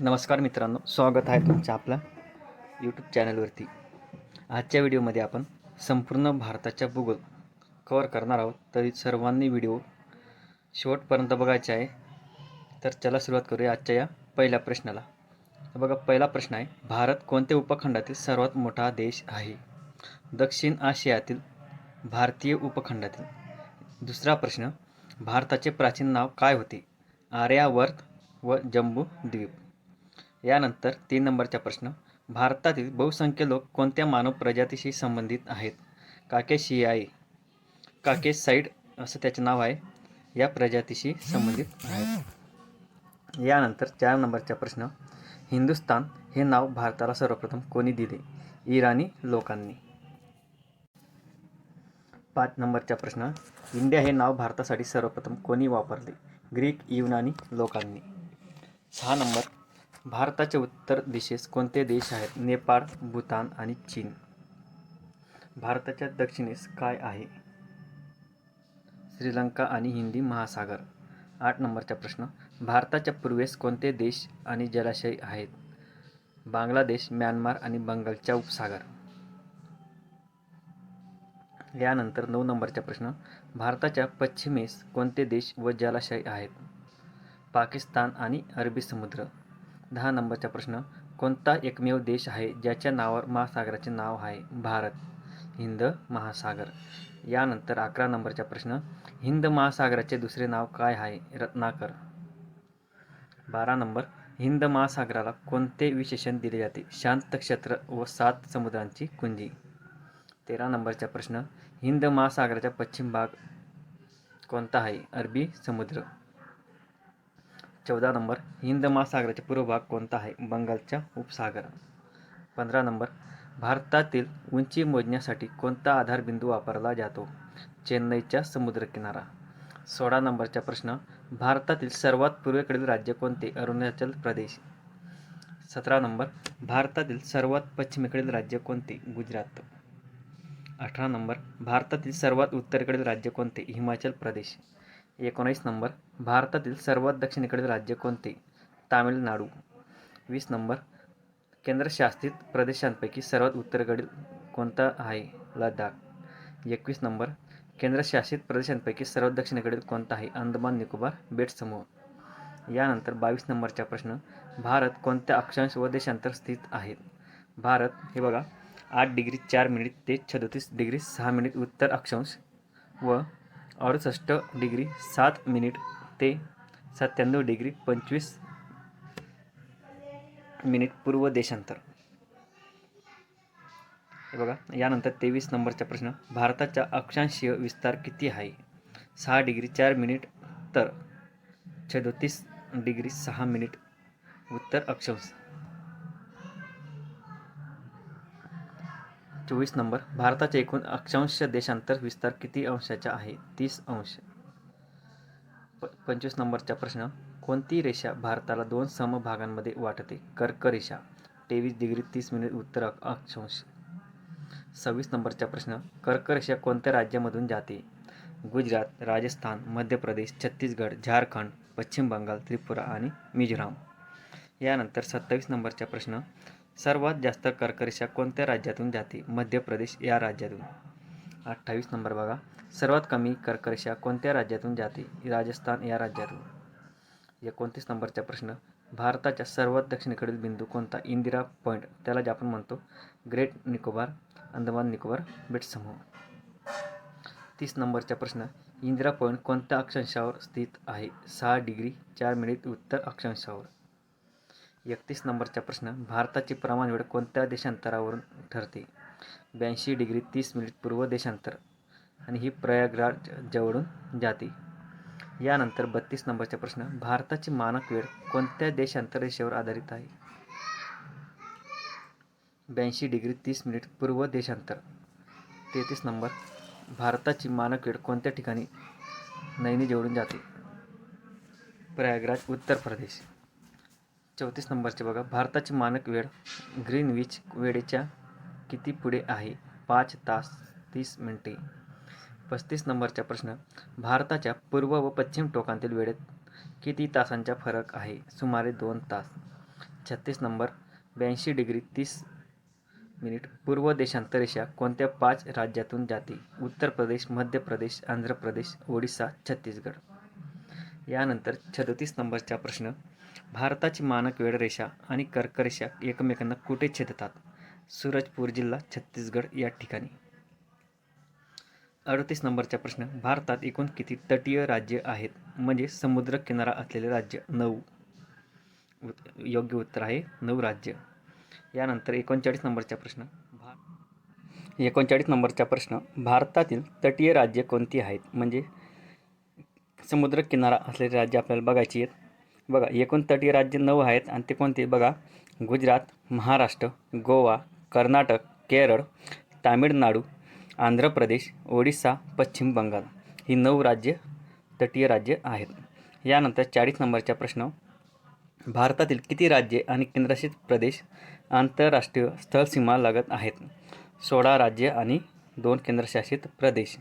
नमस्कार मित्रांनो स्वागत आहे तुमचं आपल्या यूट्यूब चॅनलवरती आजच्या व्हिडिओमध्ये आपण संपूर्ण भारताच्या भूगोल कवर करणार आहोत. तरी सर्वांनी व्हिडिओ शेवटपर्यंत बघायचे आहे. तर चला सुरुवात करूया आजच्या या पहिल्या प्रश्नाला. बघा पहिला प्रश्न आहे भारत कोणत्या उपखंडातील सर्वात मोठा देश आहे? दक्षिण आशियातील भारतीय उपखंडातील. दुसरा प्रश्न भारताचे प्राचीन नाव काय होते? आर्यावर्त व जम्बू द्वीप. यानंतर तीन नंबरचा प्रश्न. भारतातील बहुसंख्य लोक कोणत्या मानव प्रजातीशी संबंधित आहेत? काकेशियाई काकेसाईड असं त्याचे नाव आहे. या प्रजातीशी संबंधित आहेत. यानंतर चार नंबरचा प्रश्न. हिंदुस्तान हे नाव भारताला सर्वप्रथम कोणी दिले? इराणी लोकांनी. पाच नंबरचा प्रश्न. इंडिया हे नाव भारतासाठी सर्वप्रथम कोणी वापरले? ग्रीक युनानी लोकांनी. सहा नंबर. भारताच्या उत्तर दिशेस कोणते देश आहेत? नेपाळ भूतान आणि चीन. भारताच्या दक्षिणेस काय आहे? श्रीलंका आणि हिंदी महासागर. आठ नंबरचा प्रश्न. भारताच्या पूर्वेस कोणते देश आणि जलाशय आहेत? बांगलादेश म्यानमार आणि बंगालच्या उपसागर. यानंतर नऊ नंबरचा प्रश्न. भारताच्या पश्चिमेस कोणते देश व जलाशय आहेत? पाकिस्तान आणि अरबी समुद्र. दहा नंबरचा प्रश्न कोणता एकमेव देश आहे ज्याच्या नावावर महासागराचे नाव आहे? भारत हिंद महासागर. यानंतर अकरा नंबरचा प्रश्न हिंद महासागराचे दुसरे नाव काय आहे? रत्नाकर. बारा नंबर हिंद महासागराला कोणते विशेषण दिले जाते? शांत क्षेत्र व सात समुद्रांची कुंजी. तेरा नंबरचा प्रश्न हिंद महासागराचा पश्चिम भाग कोणता आहे? अरबी समुद्र. चौदा नंबर हिंद महासागराचा पूर्व भाग कोणता आहे? बंगालचा उपसागर. पंधरा नंबर भारतातील उंची मोजण्यासाठी कोणता आधारबिंदू वापरला जातो? चेन्नईचा समुद्रकिनारा. सोळा नंबरचा प्रश्न भारतातील सर्वात पूर्वेकडील राज्य कोणते? अरुणाचल प्रदेश. सतरा नंबर भारतातील सर्वात पश्चिमेकडील राज्य कोणते? गुजरात. अठरा नंबर भारतातील सर्वात उत्तरेकडील राज्य कोणते? हिमाचल प्रदेश. एकोणीस नंबर. भारतातील सर्वात दक्षिणेकडील राज्य कोणते? तामिळनाडू. वीस नंबर. केंद्रशासित प्रदेशांपैकी सर्वात उत्तरेकडील कोणता आहे? लडाख. एकवीस नंबर. केंद्रशासित प्रदेशांपैकी सर्वात दक्षिणेकडील कोणता आहे? अंदमान निकोबार बेट समूह. यानंतर बावीस नंबरचा प्रश्न. भारत कोणत्या अक्षांश व देशांतर स्थित आहेत भारत हे बघा आठ डिग्री चार मिनिट ते सदोतीस डिग्री सहा मिनिट उत्तर अक्षांश व अडुसष्ट डिग्री सात मिनिट ते सत्त्याण्णव डिग्री पंचवीस मिनिट पूर्व देशांतर. हे बघा यानंतर तेवीस नंबरचा प्रश्न. भारताचा अक्षांशीय विस्तार किती आहे? सहा डिग्री चार मिनिट तर छदोतीस डिग्री सहा मिनिट. उत्तर अक्षांश. चोवीस नंबर भारताच्या एकूण अक्षांश देशांतर विस्तार किती अंशाचा आहे? तीस अंश. प पंचवीस नंबरचा प्रश्न कोणती रेषा भारताला दोन समभागांमध्ये वाटते? कर्करेषा तेवीस डिग्री तीस मिनिट उत्तर अक्षांश. सव्वीस नंबरचा प्रश्न कर्करेषा कोणत्या राज्यामधून जाते? गुजरात राजस्थान मध्य प्रदेश छत्तीसगड झारखंड पश्चिम बंगाल त्रिपुरा आणि मिझोराम. यानंतर सत्तावीस नंबरचा प्रश्न सर्वात जास्त कर्करेषा कोणत्या राज्यातून जाते? मध्य प्रदेश या राज्यातून. अठ्ठावीस नंबर बघा. सर्वात कमी कर्करेषा कोणत्या राज्यातून जाते? राजस्थान या राज्यातून. एकोणतीस नंबरचा प्रश्न. भारताच्या सर्वात दक्षिणेकडील बिंदू कोणता? इंदिरा पॉईंट त्याला जे आपण म्हणतो ग्रेट निकोबार अंदमान निकोबार बेट समूह. तीस नंबरचा प्रश्न. इंदिरा पॉईंट कोणत्या अक्षांशावर स्थित आहे? सहा डिग्री चार मिनिट उत्तर अक्षांशावर. एकतीस नंबरचा प्रश्न भारताची प्रमाण वेळ कोणत्या देशांतरावरून ठरते? ब्याऐंशी डिग्री तीस मिनिट पूर्व देशांतर आणि ही प्रयागराज जवळून जाते. यानंतर बत्तीस नंबरचा प्रश्न भारताची मानक वेळ कोणत्या देशांतर रेषेवर आधारित आहे? ब्याऐंशी डिग्री तीस मिनिट पूर्व देशांतर. तेहतीस नंबर भारताची मानक वेळ कोणत्या ठिकाणी नैनी जवळून जाते? प्रयागराज उत्तर प्रदेश. चौतीस नंबरचे बघा. भारताची मानक वेळ ग्रीनविच वेळेच्या किती पुढे आहे? पाच तास तीस मिनिटे. पस्तीस नंबरचा प्रश्न. भारताच्या पूर्व व पश्चिम टोकांतील वेळेत किती तासांचा फरक आहे? सुमारे दोन तास. छत्तीस नंबर. ब्याऐंशी डिग्री तीस मिनिट. पूर्व देशांतरेषा कोणत्या पाच राज्यातून जाते? उत्तर प्रदेश मध्य प्रदेश आंध्र प्रदेश ओडिसा छत्तीसगड. यानंतर सदतीस नंबरचा प्रश्न. भारताची मानक वेळरेषा आणि कर्करेषा एकमेकांना कुठे छेदतात? सूरजपूर जिल्हा छत्तीसगड या ठिकाणी. अडतीस नंबरचा प्रश्न भारतात एकूण किती तटीय राज्य आहेत? म्हणजे समुद्र किनारा असलेले राज्य नऊ. योग्य उत्तर आहे नऊ राज्य. यानंतर एकोणचाळीस नंबरचा प्रश्न भा एकोणचाळीस नंबरचा प्रश्न भारतातील तटीय राज्य कोणती आहेत? म्हणजे समुद्र किनारा असलेले राज्य आपल्याला बघायची आहेत. बघा एकूण तटीय राज्य नऊ आहेत आणि ते कोणते? बघा गुजरात महाराष्ट्र गोवा कर्नाटक केरळ तामिळनाडू आंध्र प्रदेश ओडिसा पश्चिम बंगाल ही नऊ राज्य तटीय राज्य आहेत. यानंतर चाळीस नंबरचा प्रश्न. भारतातील किती राज्ये आणि केंद्रशासित प्रदेश आंतरराष्ट्रीय स्थळसीमा लागत आहेत? सोळा राज्य आणि दोन केंद्रशासित प्रदेश.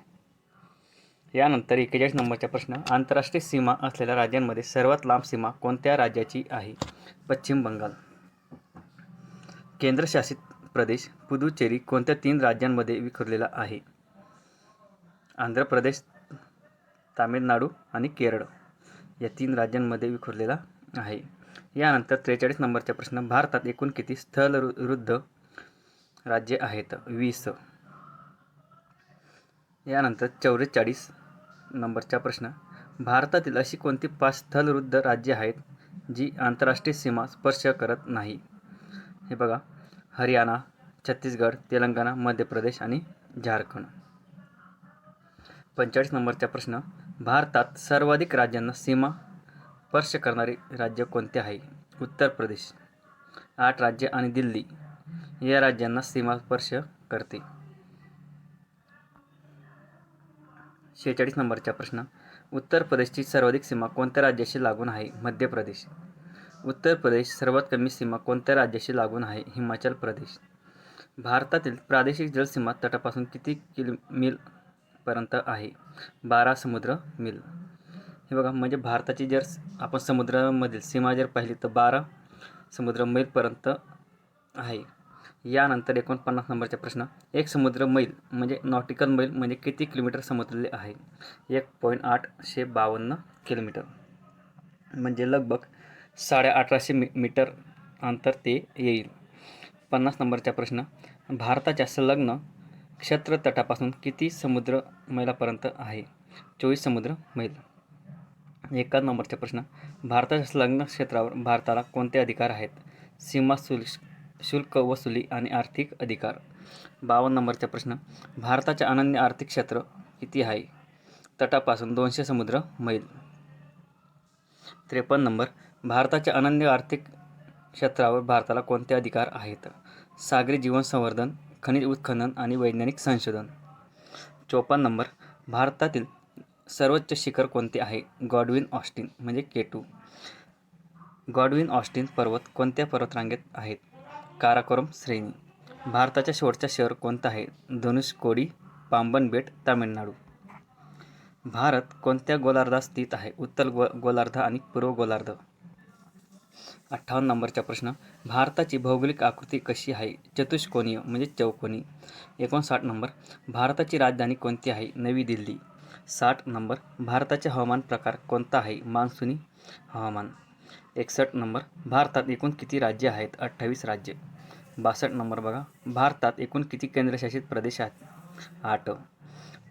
यानंतर एक्केचाळीस नंबरचा प्रश्न आंतरराष्ट्रीय सीमा असलेल्या राज्यांमध्ये सर्वात लांब सीमा कोणत्या राज्याची आहे? पश्चिम बंगाल. केंद्रशासित प्रदेश पुदुचेरी कोणत्या तीन राज्यांमध्ये विखुरलेला आहे? आंध्र प्रदेश तामिळनाडू आणि केरळ या तीन राज्यांमध्ये विखुरलेला आहे. यानंतर त्रेचाळीस नंबरचा प्रश्न भारतात एकूण किती स्थलवृद्ध राज्ये आहेत? वीस. यानंतर चौवेचाळीस नंबरचा प्रश्न. भारतातील अशी कोणती पाच स्थलवृद्ध राज्ये आहेत जी आंतरराष्ट्रीय सीमा स्पर्श करत नाही? हे बघा. हरियाणा छत्तीसगड तेलंगणा मध्य प्रदेश आणि झारखंड. पंचेचाळीस नंबरचा प्रश्न. भारतात सर्वाधिक राज्यांना सीमा स्पर्श करणारे राज्य कोणते आहे? उत्तर प्रदेश. आठ राज्य आणि दिल्ली. या राज्यांना सीमा स्पर्श करते. शेहेचाळीस नंबरचा प्रश्न. उत्तर प्रदेशची सर्वाधिक सीमा कोणत्या राज्याशी लागून आहे? मध्य प्रदेश. उत्तर प्रदेश सर्वात कमी सीमा कोणत्या राज्याशी लागून आहे? हिमाचल प्रदेश. भारतातील प्रादेशिक जलसीमा तटापासून किती किलो मीलपर्यंत आहे? बारा समुद्र मिल. हे बघा म्हणजे भारताची जर आपण समुद्रामधील सीमा जर पाहिली तर बारा समुद्र मैलपर्यंत आहे. यानंतर एकोणपन्नास नंबरचा प्रश्न. एक समुद्र मैल म्हणजे नॉटिकल मैल म्हणजे किती किलोमीटर समुद्रले आहे? एक पॉईंट आठशे बावन्न किलोमीटर. म्हणजे लगभग साडे अठराशे मी मीटर अंतर ते येईल. पन्नास नंबरचा प्रश्न. भारताच्या संलग्न क्षेत्र तटापासून किती समुद्र मैलापर्यंत आहे? चोवीस समुद्र मैल. एका नंबरचा प्रश्न. भारताच्या संलग्न क्षेत्रावर भारताला कोणते अधिकार आहेत? सीमा शुल्क शुल्क वसुली आणि आर्थिक अधिकार. बावन्न नंबरचा प्रश्न. भारताचे अनन्य आर्थिक क्षेत्र किती आहे? तटापासून दोनशे समुद्र मैल. त्रेपन्न नंबर. भारताच्या अनन्य आर्थिक क्षेत्रावर भारताला कोणते अधिकार आहेत? सागरी जीवन संवर्धन खनिज उत्खनन आणि वैज्ञानिक संशोधन. चोपन्न नंबर. भारतातील सर्वोच्च शिखर कोणते आहे? गॉडविन ऑस्टिन म्हणजे के टू गॉडविन ऑस्टिन पर्वत कोणत्या पर्वतरांगेत आहेत? काराकोरम श्रेणी. भारताच्या शेवटच्या शहर कोणता आहे? धनुषकोडी पांबन बेट तामिळनाडू. भारत कोणत्या गोलार्धात स्थित आहे? उत्तर गो गोलार्ध आणि पूर्व गोलार्ध. अठ्ठावन्न नंबरचा प्रश्न. भारताची भौगोलिक आकृती कशी आहे? चतुष्कोनीय म्हणजे चौकोनी. एकोणसाठ नंबर. भारताची राजधानी कोणती आहे? नवी दिल्ली. साठ नंबर. भारताचे हवामान प्रकार कोणता आहे? मान्सूनी हवामान. एकसष्ट नंबर भारतात एकूण किती राज्ये आहेत? अठ्ठावीस राज्ये. बासष्ट नंबर बघा. भारतात एकूण किती केंद्रशासित प्रदेश आहेत? आठ.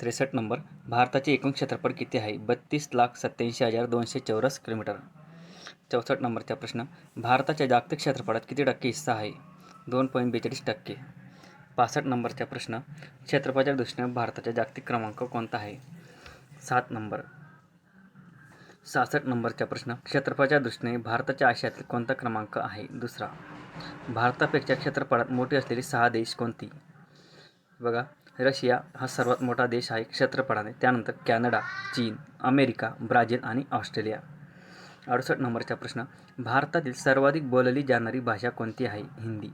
त्रेसष्ट नंबर भारताचे एकूण क्षेत्रफळ किती आहे? बत्तीस लाख सत्याऐंशी हजार दोनशे चौरस किलोमीटर. चौसष्ट नंबरचा प्रश्न भारताच्या जागतिक क्षेत्रफळात किती टक्के हिस्सा आहे? दोन पॉईंट बेचाळीस टक्के. पासष्ट नंबरचा प्रश्न क्षेत्रफळाच्या दृष्टीने भारताचा जागतिक क्रमांक कोणता आहे? सात नंबर सहासष्ट नंबरचा प्रश्न. क्षेत्रफळाच्या दृष्टीने भारताच्या आशियातील कोणता क्रमांक आहे? दुसरा. भारतापेक्षा क्षेत्रफळात मोठी असलेली सहा देश कोणती? बघा रशिया हा सर्वात मोठा देश आहे क्षेत्रफळाने. त्यानंतर कॅनडा चीन अमेरिका ब्राझील आणि ऑस्ट्रेलिया. अडुसष्ट नंबरचा प्रश्न. भारतातील सर्वाधिक बोलली जाणारी भाषा कोणती आहे? हिंदी.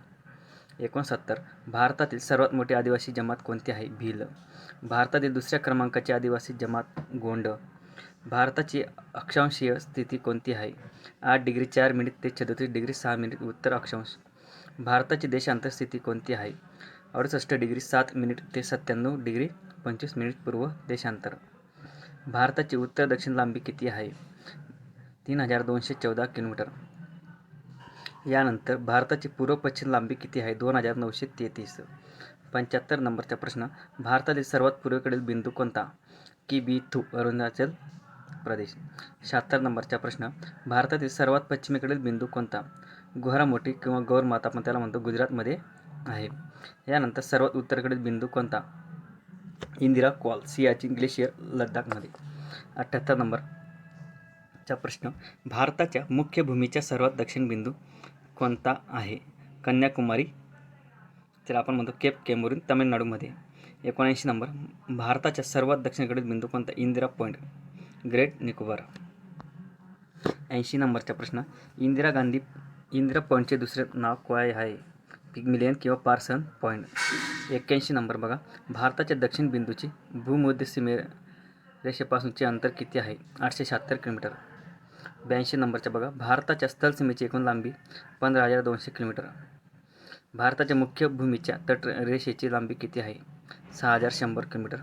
एकोणसत्तर. भारतातील सर्वात मोठी आदिवासी जमात कोणती आहे? भिल. भारतातील दुसऱ्या क्रमांकाची आदिवासी जमात गोंड. भारताची अक्षांशीय स्थिती कोणती आहे? आठ डिग्री चार मिनिट ते छत्तीस डिग्री सहा मिनिट उत्तर अक्षांश. भारताची देशांतर स्थिती कोणती आहे? अडुसष्ट डिग्री सात मिनिट ते सत्त्याण्णव डिग्री पंचवीस मिनिट पूर्व देशांतर. भारताची उत्तर दक्षिण लांबी किती आहे? तीन हजार दोनशे चौदा किलोमीटर. यानंतर भारताची पूर्व पश्चिम लांबी किती आहे? दोन हजार नऊशे तेहतीस. पंच्याहत्तर नंबरचा प्रश्न. भारतातील सर्वात पूर्वेकडील बिंदू कोणता? की बी थू अरुणाचल प्रदेश. शहात्तर नंबरचा प्रश्न भारतातील सर्वात पश्चिमेकडील बिंदू कोणता? गुहरामोठी किंवा गौर माता आपण त्याला म्हणतो गुजरातमध्ये आहे. यानंतर सर्वात उत्तरेकडील बिंदू कोणता? इंदिरा कॉल सियाचिन ग्लेशियर लद्दाखमध्ये. अठ्ठ्याहत्तर नंबरचा प्रश्न भारताच्या मुख्य भूमीच्या सर्वात दक्षिण बिंदू कोणता आहे? कन्याकुमारी त्याला आपण म्हणतो केप केमोरिन तामिळनाडूमध्ये. एकोणऐंशी नंबर भारताच्या सर्वात दक्षिणेकडील बिंदू कोणता? Indira point great Nicobar. ऐंशी नंबरचा प्रश्न. इंदिरा गांधी इंदिरा पॉईंटचे दुसरे नाव काय आहे? पिग्मिलियन किंवा पार्सन पॉईंट एक्क्याऐंशी नंबर बघा. भारताच्या दक्षिण बिंदूची भूमध्य सीमे रेषेपासूनचे अंतर किती आहे? आठशे शहात्तर किलोमीटर. ब्याऐंशी नंबरच्या बघा. भारताच्या स्थल सीमेची एकूण लांबी पंधरा हजार दोनशे किलोमीटर. भारताच्या मुख्य भूमीच्या तट रेषेची लांबी किती आहे? सहा हजार शंभर किलोमीटर.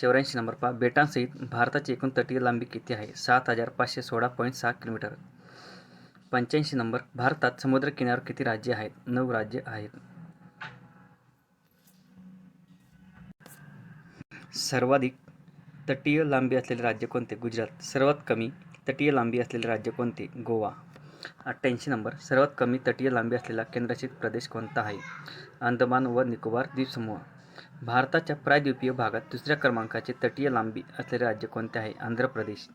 चौऱ्याऐंशी नंबर पहा. बेटांसहित भारताची एकूण तटीय लांबी किती आहे? सात हजार पाचशे सोळा पॉईंट सहा किलोमीटर. पंच्याऐंशी नंबर भारतात समुद्रकिनाऱ्यावर किती राज्ये आहेत? नऊ राज्य आहेत. सर्वाधिक तटीय लांबी असलेले राज्य कोणते? गुजरात. सर्वात कमी तटीय लांबी असलेले राज्य कोणते? गोवा. अठ्ठ्याऐंशी नंबर सर्वात कमी तटीय लांबी असलेला केंद्रशासित प्रदेश कोणता आहे? अंदमान व निकोबार द्वीपसमूह. भारताच्या प्रायद्वीपीय भागात दुसऱ्या क्रमांकाचे तटीय लांबी असलेले राज्य कोणते आहे? आंध्र प्रदेश.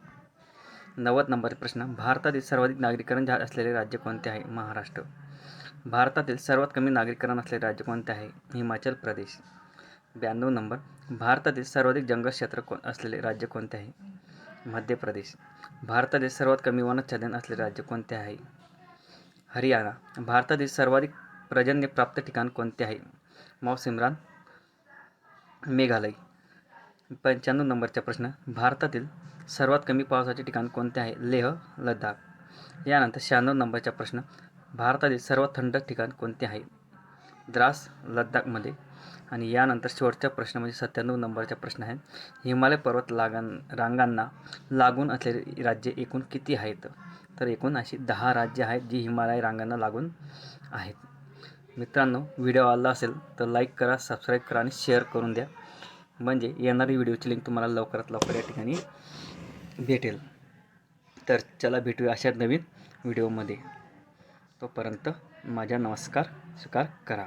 नव्वद नंबर प्रश्न भारतातील सर्वाधिक नागरीकरण झा असलेले राज्य कोणते आहे? महाराष्ट्र. भारतातील सर्वात कमी नागरीकरण असलेले राज्य कोणते आहे? हिमाचल प्रदेश. ब्याण्णव नंबर भारतातील सर्वाधिक जंगल क्षेत्र कोण असलेले राज्य कोणते आहे? मध्य प्रदेश. भारतातील सर्वात कमी वनच्छादन असलेले राज्य कोणते आहे? हरियाणा. भारतातील सर्वाधिक पर्जन्यप्राप्त ठिकाण कोणते आहे? मौसिमरान मेघालय. पंच्याण्णव नंबरचा प्रश्न. भारतातील सर्वात कमी पावसाचे ठिकाण कोणते आहे? लेह लडाख यानंतर शहाण्णव नंबरचा प्रश्न. भारतातील सर्वात थंड ठिकाण कोणते आहे? द्रास लडाखमध्ये आणि यानंतर शेवटचा प्रश्न म्हणजे सत्त्याण्णव नंबरचा प्रश्न आहे. हिमालय पर्वत लागां रांगांना लागून असलेले राज्ये एकूण किती आहेत? तर एकूण अशी दहा राज्य आहेत जी हिमालय रांगांना लागून आहेत. मित्रांनो व्हिडिओ आला असेल तर लाईक करा सबस्क्राईब करा आणि शेअर करून द्या. म्हणजे येणारी व्हिडिओची लिंक तुम्हाला लवकरात लवकर या ठिकाणी भेटेल. तर चला भेटूया अशा नवीन व्हिडिओमध्ये. तोपर्यंत माझा नमस्कार स्वीकार करा.